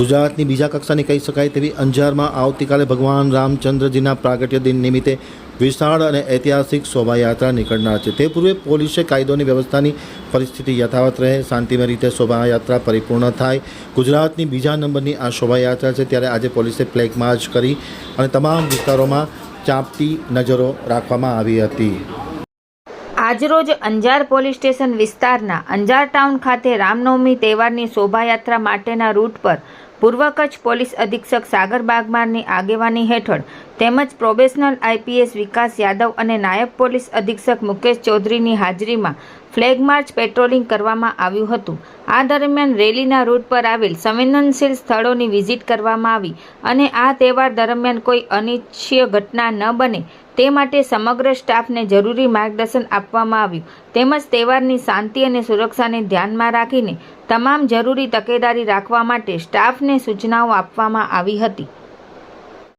ગુજરાતની બીજા કક્ષાની કહી શકાય તેવી અંજારમાં આવતીકાલે ભગવાન રામચંદ્રજીના પ્રાગટ્ય દિન નિમિત્તે વિશાળ અને ઐતિહાસિક શોભાયાત્રા નીકળનાર છે. તે પૂર્વે પોલીસે કાયદોની વ્યવસ્થાની પરિસ્થિતિ યથાવત રહે, શાંતિમય રીતે શોભાયાત્રા પરિપૂર્ણ થાય. ગુજરાતની બીજા નંબરની આ શોભાયાત્રા છે ત્યારે આજે પોલીસે ફ્લેગ માર્ચ કરી અને તમામ વિસ્તારોમાં ચાંપતી નજરો રાખવામાં આવી હતી. આજરોજ અંજાર પોલીસ સ્ટેશન વિસ્તારના અંજાર ટાઉન ખાતે રામનવમી તહેવારની શોભાયાત્રા માટેના રૂટ પર પૂર્વ કચ્છ પોલીસ અધિક્ષક સાગર બાગમારની આગેવાની હેઠળ તેમજ પ્રોબેશનલ આઈપીએસ વિકાસ યાદવ અને નાયબ પોલીસ અધિક્ષક મુકેશ ચૌધરીની હાજરીમાં ફ્લેગ માર્ચ પેટ્રોલિંગ કરવામાં આવ્યું હતું. આ દરમિયાન રેલીના રૂટ પર આવેલ સંવેદનશીલ સ્થળોની વિઝિટ કરવામાં આવી અને આ તહેવાર દરમિયાન કોઈ અનિચ્છીય ઘટના ન બને તે માટે સમગ્ર સ્ટાફને જરૂરી માર્ગદર્શન આપવામાં આવ્યું. તેમજ તહેવારની શાંતિ અને સુરક્ષાને ધ્યાનમાં રાખીને તમામ જરૂરી તકેદારી રાખવા માટે સ્ટાફને સૂચનાઓ આપવામાં આવી હતી.